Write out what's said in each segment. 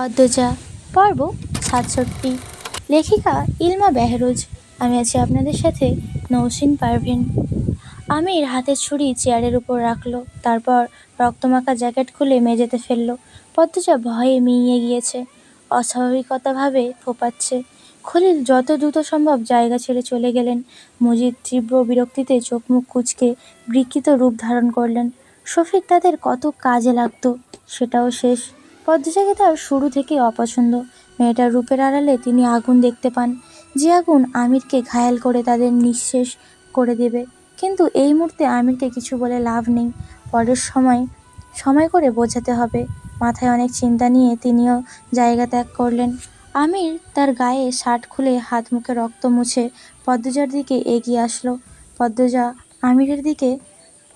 পদ্মজা পর্ব সাতষট্টি। লেখিকা ইলমা বেহরুজ। আমি আছি আপনাদের সাথে নৌসিন পারভিন। আমির হাতে ছুরি চেয়ারের উপর রাখল, তারপর রক্তমাখা জ্যাকেট খুলে মেঝেতে ফেলল। পদ্মজা ভয়ে মিইয়ে গিয়েছে, অস্বাভাবিকতাভাবে ফোপাচ্ছে। খলিল যত দ্রুত সম্ভব জায়গা ছেড়ে চলে গেলেন। মজিদ তীব্র বিরক্তিতে চোখ মুখ কুঁচকে বিকৃত রূপ ধারণ করলেন। শফিক তাদের কত কাজে লাগতো, সেটাও শেষ। পদ্মজাকে তার শুরু থেকেই অপছন্দ। মেয়েটার রূপের আড়ালে তিনি আগুন দেখতে পান। যে আগুন আমিরকে ঘায়াল করে তাদের নিঃশেষ করে দেবে। কিন্তু এই মুহূর্তে আমিরকে কিছু বলে লাভ নেই। পরের সময় সময় করে বোঝাতে হবে। মাথায় অনেক চিন্তা নিয়ে তিনিও জায়গা ত্যাগ করলেন। আমির তার গায়ে শার্ট খুলে হাত মুখে রক্ত মুছে পদ্মজার দিকে এগিয়ে আসলো। পদ্মজা আমিরের দিকে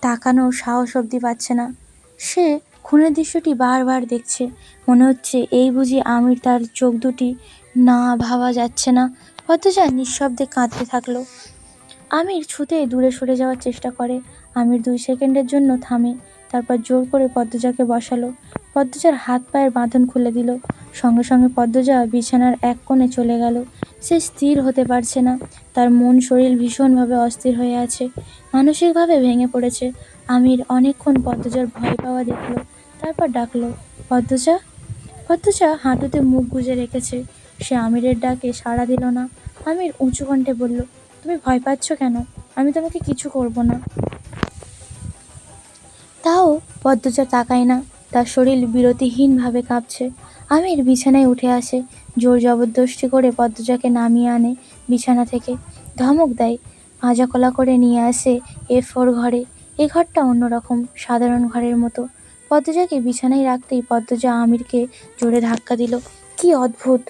তাকানোর সাহস অবধি পাচ্ছে না। সে খুনের দৃশ্যটি বারবার দেখছে। মনে হচ্ছে এই বুঝি আমির তার চোখ দুটি না ভাবা যাচ্ছে না। পদ্মজা নিঃশব্দে কাঁদতে থাকল। আমির ছুতে দূরে সরে যাওয়ার চেষ্টা করে। আমির দুই সেকেন্ডের জন্য থামে, তারপর জোর করে পদ্মজাকে বসালো। পদ্মজার হাত পায়ের বাঁধন খুলে দিল। সঙ্গে সঙ্গে পদ্মজা বিছানার এক কোণে চলে গেল। সে স্থির হতে পারছে না। তার মন শরীর ভীষণভাবে অস্থির হয়ে আছে। মানসিকভাবে ভেঙে পড়েছে। আমির অনেকক্ষণ পদ্মজার ভয় পাওয়া দেখল। তারপর ডাকলো পদ্মজা পদ্মজা হাঁটুতে মুখ গুজে রেখেছে। সে আমিরের ডাকে সাড়া দিল না। আমির উঁচু কণ্ঠে বলল, তুমি ভয় পাচ্ছ কেন? আমি তোমাকে কিছু করব না। তাও পদ্মজা তাকায় না। তার শরীর বিরতিহীনভাবে কাঁপছে। আমির বিছানায় উঠে আসে। জোর জবরদস্তি করে পদ্মজাকে নামিয়ে আনে বিছানা থেকে। ধমক দেয়। ভাজা কলা করে নিয়ে আসে এ ফোর ঘরে। এ ঘরটা অন্যরকম, সাধারণ ঘরের মতো। পদ্মজাকে বিছানায় রাখতেই পদ্মজা আমিরকে জোরে ধাক্কা দিল। কি অদ্ভুত!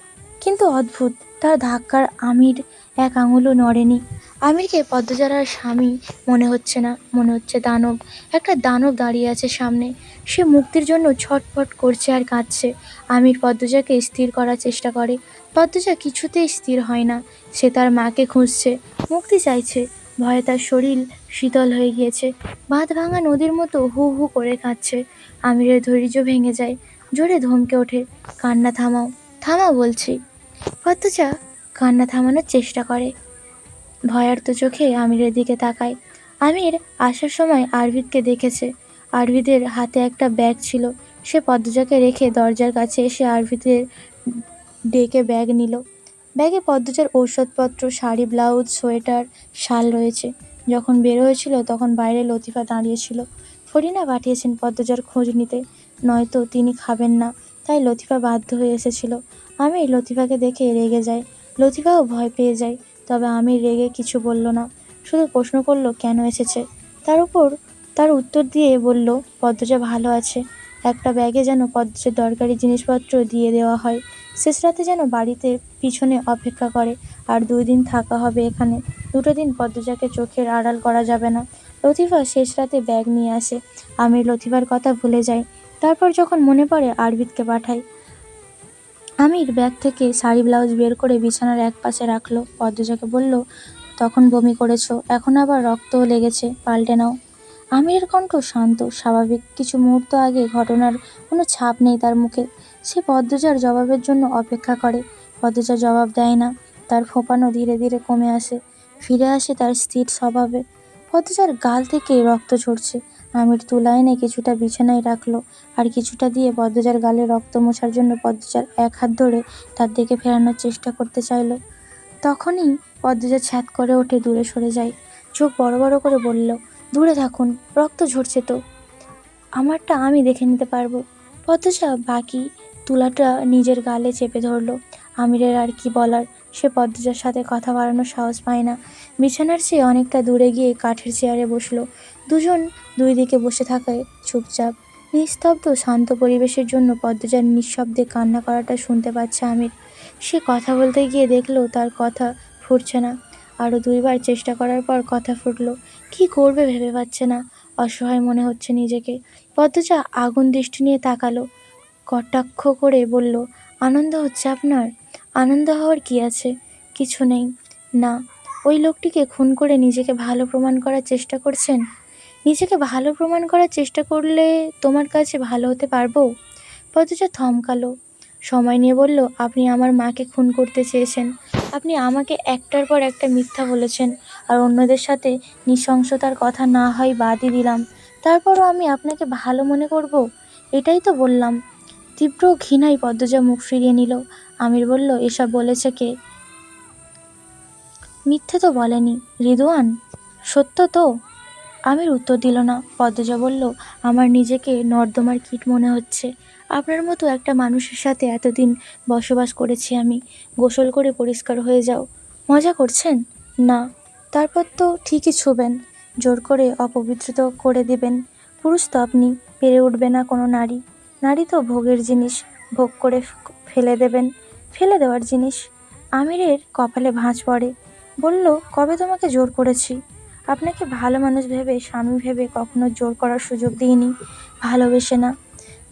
কিন্তু অদ্ভুত! তার ধাক্কার আমির এক আঙুলও নড়েনি। আমিরকে পদ্মজার আর স্বামী মনে হচ্ছে না। মনে হচ্ছে দানব। একটা দানব দাঁড়িয়ে আছে সামনে। সে মুক্তির জন্য ছটফট করছে আর কাঁদছে। আমির পদ্মজাকে স্থির করার চেষ্টা করে। পদ্মজা কিছুতেই স্থির হয় না। সে তার মাকে খুঁজছে। মুক্তি চাইছে। ভয়ে তার শরীর শীতল হয়ে গিয়েছে। বাঁধ ভাঙা নদীর মতো হু হু করে কাঁদছে। আমিরের ধৈর্য ভেঙে যায়। জোরে ধমকে ওঠে, কান্না থামাও থামাও বলছি। পদ্মজা কান্না থামানোর চেষ্টা করে। ভয়ার্ত চোখে আমিরের দিকে তাকায়। আমির আসার সময় আরভিদকে দেখেছে। আরভিদের হাতে একটা ব্যাগ ছিল। সে পদ্মজাকে রেখে দরজার কাছে এসে আরভিদের ডেকে ব্যাগ নিল। ব্যাগে পদ্মজার ঔষধপত্র, শাড়ি, ব্লাউজ, সোয়েটার, শাল রয়েছে। যখন বের হয়েছিল তখন বাইরে লতিফা দাঁড়িয়েছিল। ফরিনা পাঠিয়েছেন পদ্মজার খোঁজ নিতে। নয়তো তিনি খাবেন না, তাই লতিফা বাধ্য হয়ে এসেছিল। আমি লতিফাকে দেখে রেগে যাই লতিফাও ভয় পেয়ে যায়, তবে আমি রেগে কিছু বলল না। শুধু প্রশ্ন করল, কেন এসেছে? তার উপর তার উত্তর দিয়ে বলল, পদ্মজা ভালো আছে। একটা ব্যাগে যেন পদ্মজার দরকারি জিনিসপত্র দিয়ে দেওয়া হয়। শেষ রাতে যেন বাড়িতে পিছনে অপেক্ষা করে, আর দুই দিন থাকা হবে এখানে। দুটো দিন পদ্মজাকে চোখের আড়াল করা যাবে না। লতিফা শেষ রাতে ব্যাগ নিয়ে আসে। আমি লতিফার কথা ভুলে যাই। তারপর যখন মনে পড়ে, আরবিদকে পাঠাই। আমির ব্যাগ থেকে শাড়ি, ব্লাউজ বের করে বিছানার এক পাশে রাখল। পদ্মজাকে বলল, তখন বমি করেছ। এখন আবার রক্তও লেগেছে। পাল্টে নাও। আমিরের কণ্ঠ শান্ত, স্বাভাবিক। কিছু মুহূর্ত আগে ঘটনার কোনো ছাপ নেই তার মুখে। সে পদ্মজার জবাবের জন্য অপেক্ষা করে। পদ্মজা জবাব দেয় না। তার ফোঁপানো ধীরে ধীরে কমে আসে। ফিরে আসে তার স্থির স্বভাবে। পদ্মজার গাল থেকে রক্ত ঝরছে। আমির তুলা এনে কিছুটা বিছানায় রাখল আর কিছুটা দিয়ে পদ্মজার গালে রক্ত মোছার জন্য পদ্মজার এক হাত ধরে তার দিকে ফেরানোর চেষ্টা করতে চাইলো। তখনই পদ্মজা ছ্যাত করে ওঠে দূরে সরে যায়। চোখ বড় বড় করে বলল দূরে থাকুন, রক্ত ঝরছে তো। আমারটা আমি দেখে নিতে পারব। পদ্মজা বাকি তুলাটা নিজের গালে চেপে ধরলো। আমিরের আর কি বলার, সে পদ্মজার সাথে কথা বাড়ানোর সাহস পায় না। বিছানার চেয়ে অনেকটা দূরে গিয়ে কাঠের চেয়ারে বসল। দুজন দুই দিকে বসে থাকায় চুপচাপ। নিস্তব্ধ, শান্ত পরিবেশের জন্য পদ্মজার নিঃশব্দে কান্না করাটা শুনতে পাচ্ছে আমির। সে কথা বলতে গিয়ে দেখল তার কথা ফুটছে না। আরও দুইবার চেষ্টা করার পর কথা ফুটলো। কি করবে ভেবে পাচ্ছে না? অসহায় মনে হচ্ছে নিজেকে। পদ্মজা আগুন দৃষ্টি নিয়ে তাকালো, কটাক্ষ করে বলল, আনন্দ হচ্ছে আপনার? আনন্দ হওয়ার কি আছে? কিছু নেই। না, ওই লোকটিকে খুন করে নিজেকে ভালো প্রমাণ করার চেষ্টা করছেন? নিজেকে ভালো প্রমাণ করার চেষ্টা করলে তোমার কাছে ভালো হতে পারব? পদ্মজা থমকালো সময় নিয়ে বলল, আপনি আমার মাকে খুন করতে চেয়েছেন। আপনি আমাকে একটার পর একটা মিথ্যা বলেছেন আর অন্যদের সাথে নৃশংসতার কথা না হয় বাদই দিলাম। তারপরও আমি আপনাকে ভালো মনে করব? এটাই তো বললাম। তীব্র ঘৃণায় পদ্মজা মুখ ফিরিয়ে নিল। আমির বলল, এসব বলেছে কে? মিথ্যে তো বলেনি রিদওয়ান সত্য তো? আমির উত্তর দিল না। পদ্মজা বলল, আমার নিজেকে নর্দমার কীট মনে হচ্ছে। আপনার মতো একটা মানুষের সাথে এতদিন বসবাস করেছি আমি। গোসল করে পরিষ্কার হয়ে যাও। মজা করছেন? না। তারপর তো ঠিকই ছুবেন। জোর করে অপবিত্রিত করে দেবেন। পুরুষ তো আপনি, পেরে উঠবে না কোনো নারী। নারী তো ভোগের জিনিস, ভোগ করে ফেলে দেবেন। ফেলে দেওয়ার জিনিস। আমিরের কপালে ভাঁজ পড়ে। বলল, কবে তোমাকে জোর করেছি? আপনাকে ভালো মানুষ ভেবে, স্বামী ভেবে কখনো জোর করার সুযোগ দিইনি। ভালোবেসে না।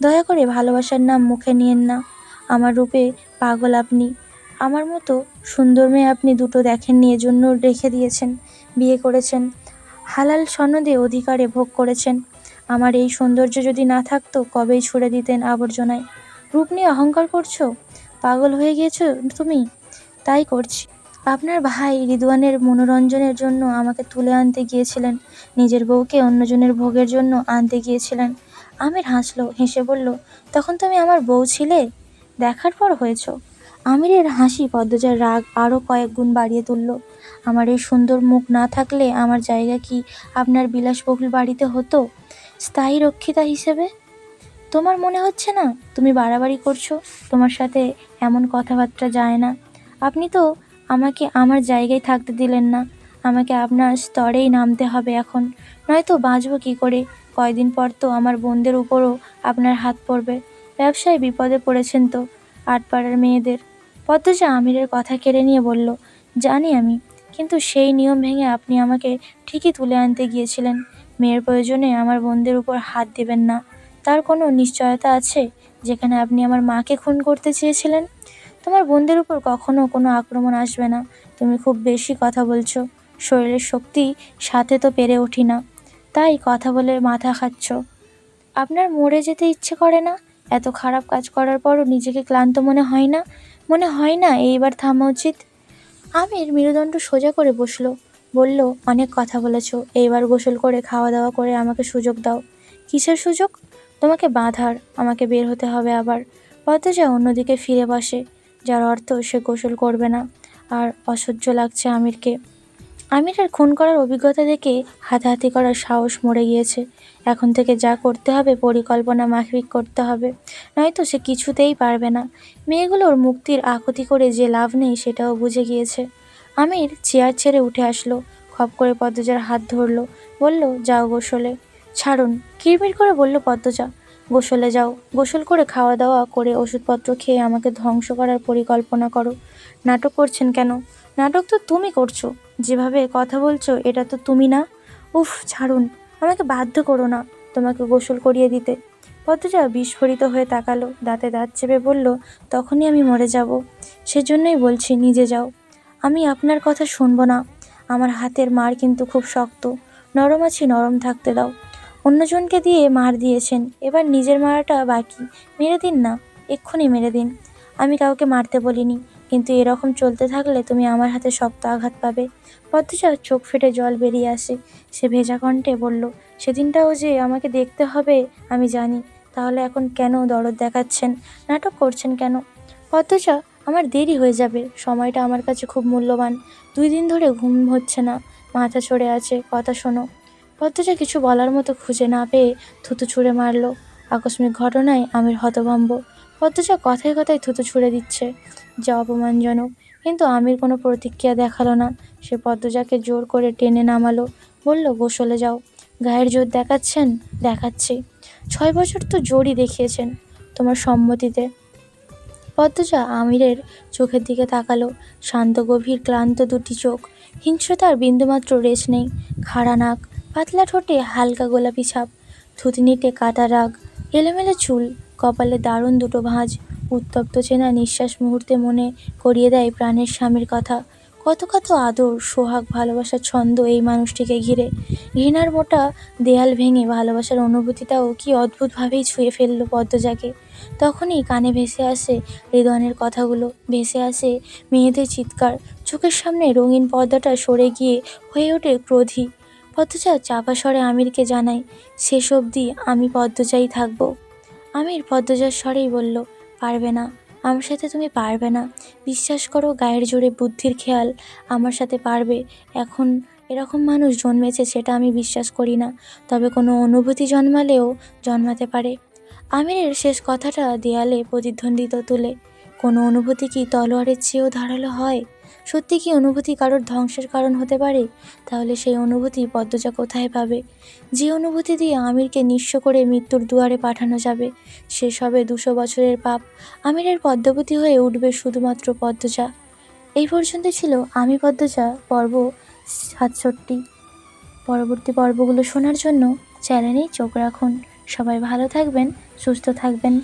দয়া করে ভালোবাসার নাম মুখে নিয়েন না। আমার রূপে পাগল আপনি। আমার মতো সুন্দর মেয়ে আপনি দুটো দেখেননি এজন্য রেখে দিয়েছেন, বিয়ে করেছেন। হালাল সনদে অধিকারে ভোগ করেছেন। আমার এই সৌন্দর্য যদি না থাকতো, কবেই ছুড়ে দিতেন আবর্জনায়। রূপ নিয়ে অহংকার করছ? পাগল হয়ে গিয়েছো তুমি? তাই করছি। আপনার ভাই রিদওয়ানের মনোরঞ্জনের জন্য আমাকে তুলে আনতে গিয়েছিলেন। নিজের বউকে অন্যজনের ভোগের জন্য আনতে গিয়েছিলেন। আমির হাসলো, হেসে বলল, তখন তুমি আমার বউ ছিলে? দেখার পর হয়েছ। আমিরের হাসি পদ্মজার রাগ আরও কয়েক গুণ বাড়িয়ে তুলল। আমার এই সুন্দর মুখ না থাকলে আমার জায়গা কি আপনার বিলাসবহুল বাড়িতে হতো? স্থায়ী রক্ষিতা হিসেবে? তোমার মনে হচ্ছে না? তুমি বাড়াবাড়ি করছ? তোমার সাথে এমন কথাবার্তা যায় না। আপনি তো আমাকে আমার জায়গায় থাকতে দিলেন না। আমাকে আপনার স্তরেই নামতে হবে এখন। নয়তো বাঁচবো কী করে? কয়দিন পর তো আমার বোনদের উপরও আপনার হাত পড়বে। ব্যবসায় বিপদে পড়েছেন তো আটপাড়ার মেয়েদের। পদ্মজা আমিরের কথা কেড়ে নিয়ে বলল, জানি আমি, কিন্তু সেই নিয়ম ভেঙে আপনি আমাকে ঠিকই তুলে আনতে গিয়েছিলেন। মেয়ের প্রয়োজনে আমার বোনদের উপর হাত দেবেন না। তার কোনো নিশ্চয়তা আছে যেখানে আপনি আমার মাকে খুন করতে চেয়েছিলেন? তোমার বোনদের উপর কখনো কোনো আক্রমণ আসবে না। তুমি খুব বেশি কথা বলছো। শরীরের শক্তি সাথে তো পেরে উঠি না। তাই কথা বলে মাথা খাচ্ছ। আপনার মরে যেতে ইচ্ছে করে না? এত খারাপ কাজ করার পরও নিজেকে ক্লান্ত মনে হয় না? মনে হয় না এইবার থামা উচিত? আমির মেরুদণ্ড সোজা করে বসল। বলল, অনেক কথা বলেছ। এইবার গোসল করে খাওয়া দাওয়া করে আমাকে সুযোগ দাও। কিসের সুযোগ? তোমাকে বাঁধার। আমাকে বের হতে হবে আবার। পদ্মজা অন্যদিকে ফিরে বসে। যার অর্থ সে গোসল করবে না। আর অসহ্য লাগছে আমিরকে। আমিরের খুন করার অভিজ্ঞতা দেখে হাতাহাতি করার সাহস মরে গিয়েছে। এখন থেকে যা করতে হবে, পরিকল্পনা মাফিক করতে হবে। নয়তো সে কিছুতেই পারবে না। মেয়েগুলোর মুক্তির আকুতি করে যে লাভ নেই সেটাও বুঝে গিয়েছে। আমির চেয়ার ছেড়ে উঠে আসলো, খপ করে পদ্মজার হাত ধরলো, বলল, যাও গোসলে। ছাড়ুন। কিরমির করে বলল, পদ্মজা, গোসলে যাও। গোসল করে খাওয়া দাওয়া করে ওষুধপত্র খেয়ে আমাকে ধ্বংস করার পরিকল্পনা করো। নাটক করছেন কেন? নাটক তো তুমি করছ। যেভাবে কথা বলছো, এটা তো তুমি না। উফ, ছাড়ুন, আমাকে বাধ্য করো না তোমাকে গোসল করিয়ে দিতে। পদ্মজা বিস্ফোরিত হয়ে তাকালো, দাঁতে দাঁত চেপে বলল, তখনই আমি মরে যাব। সেজন্যই বলছি নিজে যাও। আমি আপনার কথা শুনব না। আমার হাতের মার কিন্তু খুব শক্ত। নরম আছি, নরম থাকতে দাও। অন্যজনকে দিয়ে মার দিয়েছেন। এবার নিজের মারাটা বাকি। মেরে দিন না, এক্ষুনি মেরে দিন। আমি কাউকে মারতে বলিনি। কিন্তু এরকম চলতে থাকলে তুমি আমার হাতে শক্ত আঘাত পাবে। পদ্মজা চোখ ফেটে জল বেরিয়ে আসে। সে ভেজা কণ্ঠে বলল, সেদিনটাও যে আমাকে দেখতে হবে, আমি জানি। তাহলে এখন কেন দরদ দেখাচ্ছেন? নাটক করছেন কেন? পদ্মজা আমার দেরি হয়ে যাবে। সময়টা আমার কাছে খুব মূল্যবান। দুই দিন ধরে ঘুম হচ্ছে না। মাথা চড়ে আছে। কথা শোনো। পদ্মজা কিছু বলার মতো খুঁজে না পেয়ে থুতু ছুঁড়ে মারলো। আকস্মিক ঘটনায় আমির হতভম্ব। পদ্মজা কথায় কথায় থুতু ছুঁড়ে দিচ্ছে। যা অপমানজনক। কিন্তু আমির কোনো প্রতিক্রিয়া দেখাল না। সে পদ্মজাকে জোর করে টেনে নামালো। বলল, গোসলে যাও। গায়ের জোর দেখাচ্ছেন? দেখাচ্ছি। ছয় বছর তো জোরই দেখিয়েছেন তোমার সম্মতিতে। পদ্মজা আমিরের চোখের দিকে তাকালো। শান্ত, গভীর, ক্লান্ত দুটি চোখ। হিংস্রতার বিন্দুমাত্র রেশ নেই। খাড়া নাক, পাতলা ঠোঁটে হালকা গোলাপি ছাপ। থুতনিতে কাটা রাগ, এলোমেলো চুল কপালে দারুণ দুটো ভাঁজ। উত্তপ্ত চেনা নিঃশ্বাস মুহূর্তে মনে করিয়ে দেয় প্রাণের স্বামীর কথা। কত কত আদর, সোহাগ, ভালোবাসার ছন্দ এই মানুষটিকে ঘিরে। ঘৃণার মোটা দেয়াল ভেঙে ভালোবাসার অনুভূতিটাও কি অদ্ভুতভাবেই ছুঁয়ে ফেলল পদ্মজাকে। তখনই কানে ভেসে আসে হৃদয়নের কথাগুলো। ভেসে আসে মেয়েদের চিৎকার। চোখের সামনে রঙিন পর্দাটা সরে গিয়ে হয়ে ওঠে ক্রোধী। পদ্মজা চাপা স্বরে আমিরকে জানায়, শেষ অবধি আমি পদ্মজাই থাকব। আমির পদ্মজার স্বরেই বলল, পারবে না। আমার সাথে তুমি পারবে না। বিশ্বাস করো, গায়ের জোরে বুদ্ধির খেয়াল আমার সাথে পারবে। এখন এরকম মানুষ জন্মেছে সেটা আমি বিশ্বাস করি না। তবে কোনো অনুভূতি জন্মালেও জন্মাতে পারে। আমিরের শেষ কথাটা দেয়ালে প্রতিদ্বন্দ্বিত তুলে। কোনো অনুভূতি কি তলোয়ারের চেয়েও ধারালো হয়? সত্যি কি অনুভূতি কারোর ধ্বংসের কারণ হতে পারে? তাহলে সেই অনুভূতি পদ্মজা কোথায় পাবে? যে অনুভূতি দিয়ে আমিরকে নিঃস্ব করে মৃত্যুর দুয়ারে পাঠানো যাবে সে সবে দুশো বছরের পাপ। আমিরের পদ্মাবতী হয়ে উঠবে শুধুমাত্র পদ্মজা। এই পর্যন্ত ছিল আমি পদ্মজা, পর্ব সাতষট্টি। পরবর্তী পর্বগুলো শোনার জন্য চ্যানেলেই চোখ রাখুন। সবাই ভালো থাকবেন, সুস্থ থাকবেন।